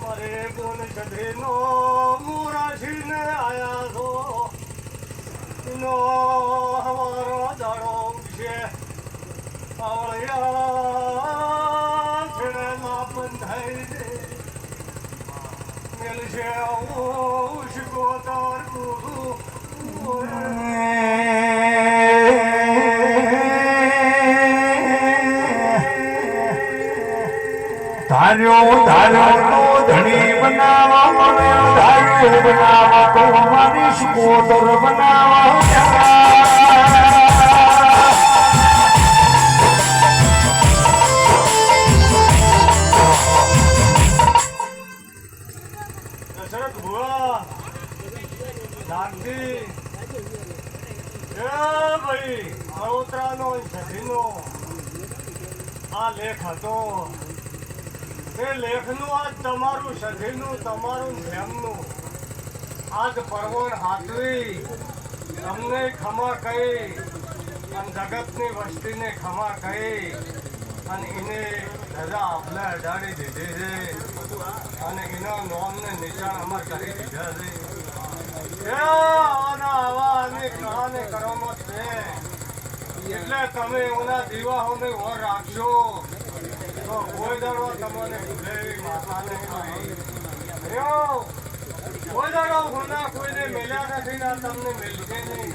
મારે ગુણ સધીનો મુરાશીને આયા છો એનો હવારો દાડો છે આવળિયા ધાર્યો ધાર્યો ધણી બનાવા મને ધાર્યો બનાવા તો મારી સ્કોટર બનાવા એ ભાઈ અળોતરાનો સધીનો આ લેખ હતો એ લેખનું આજ તમારું સધીનું તમારું ધ્યાનનું આજ પરવણ હાથવી તમને ખમા કહી અને જગતની વસ્તીને ખમા કહી અને એને રજા આપણે અડાડી દીધી છે અને એના નોમને નિશાન અમર કરી દીધા છે એટલે તમે એમના દીવાઓને વર રાખજો. તો કોઈ દાડો તમને ભૂલે માતાને કોઈ દાડો ગુના કોઈને મેલ્યા નથી ના તમને મેલશે નહીં.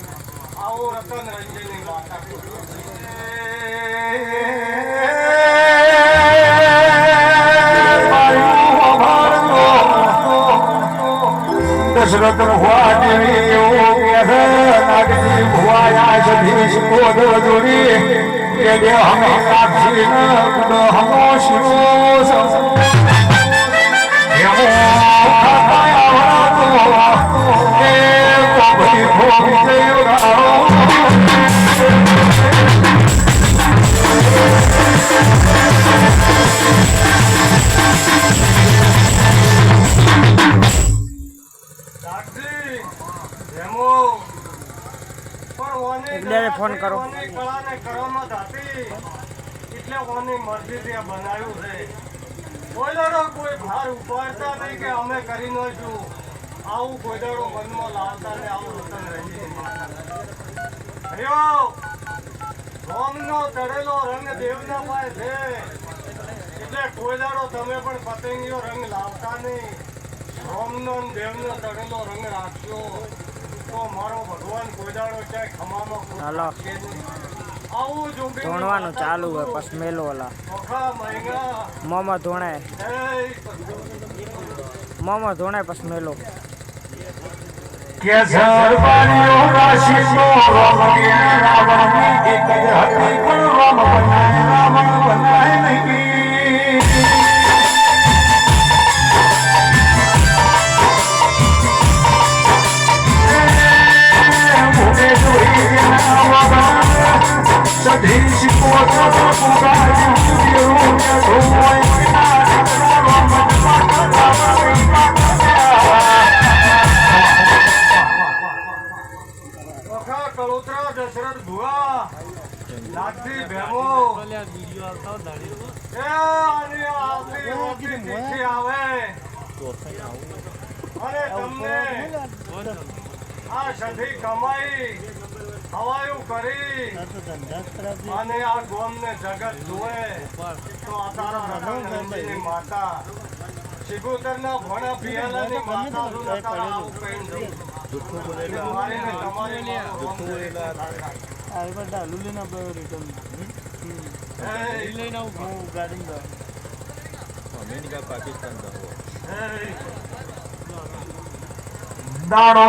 આવો રતન રંજનની માતા દશરથ ભુવા જેવી એવું કે છે નાગજી ભુવાયા સધીશ કોદ જોડી કે જે હમ સાક્ષી ન કુદ હમો શિવો ફોન કરો. એટલે કોની મરજી ત્યાં બનાવ્યું છે? દાડો કોઈ ભાર ઉપાડતા કે અમે કરી નશું આવું કોઈ મનમાં લાવતા ને આવું રતન રહી રોમનો ચડેલો રંગ દેવના પાસે છે. એટલે કોઈ તમે પણ પતંગીઓ રંગ લાવતા નહીં. રોમનો દેવનો ચડેલો રંગ રાખશો તો મારો ભગવાન કોઈ દાડો ખમામાં હાલો. આવું જોગીની ધોણવાનું ચાલુ હોય. પછી મેલો ઓલા. મોમો ધોણે. મોમો ધોણે પછી મેલો. કે સરવારીઓ રાશિનો રામ કે રાવણની એક હતી પણ રોમ Deixe por todo lugar de um peruca Eu vou ensinar a forma de bacanal Sem bacanal વખા Kalotra Dasharath ભુવા લાગતી ભેમો એ આની આવતી રોટી તીખી આવે અને તમને આ સધી કમાઈ હવાયું કરી અને આ ગોમને જગત જુએ. તો આ તારા રતનનંદીની માતા. સિગુતરના ભણા પિયાલાની માતા ને આવું કહીને તમારી હે, અમેરિકા પાકિસ્તાન દાડો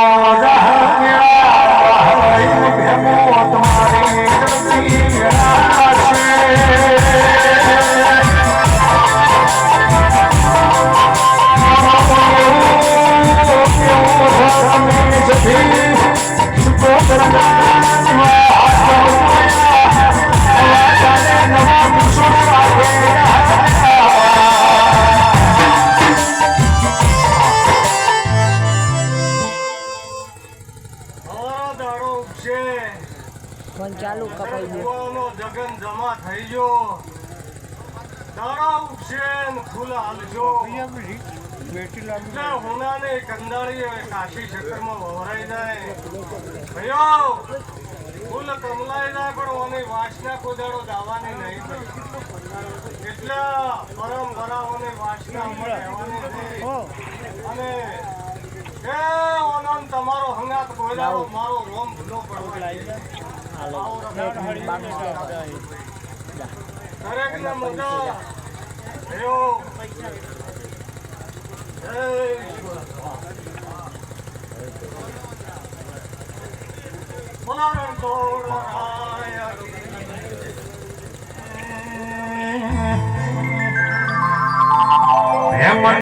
ફોન ચાલુ કપાઈ ગયો. જગન જમા થઈ ગયો. દાડા ઉગશે ને ફૂલ હાલજો. હોનાને કંદાળી કાશી ચક્રમાં વવરાઈ જાય. ભયો, ફૂલ કમલાઈ જાય પણ ઓની વાસના કોદાડો દાવાની નહીં એટલે પરંપરાઓની વાસના. અને એ ઓનમ, તમારો હંગાત કોદાડો મારો રોમ ભૂલો પડવા આવો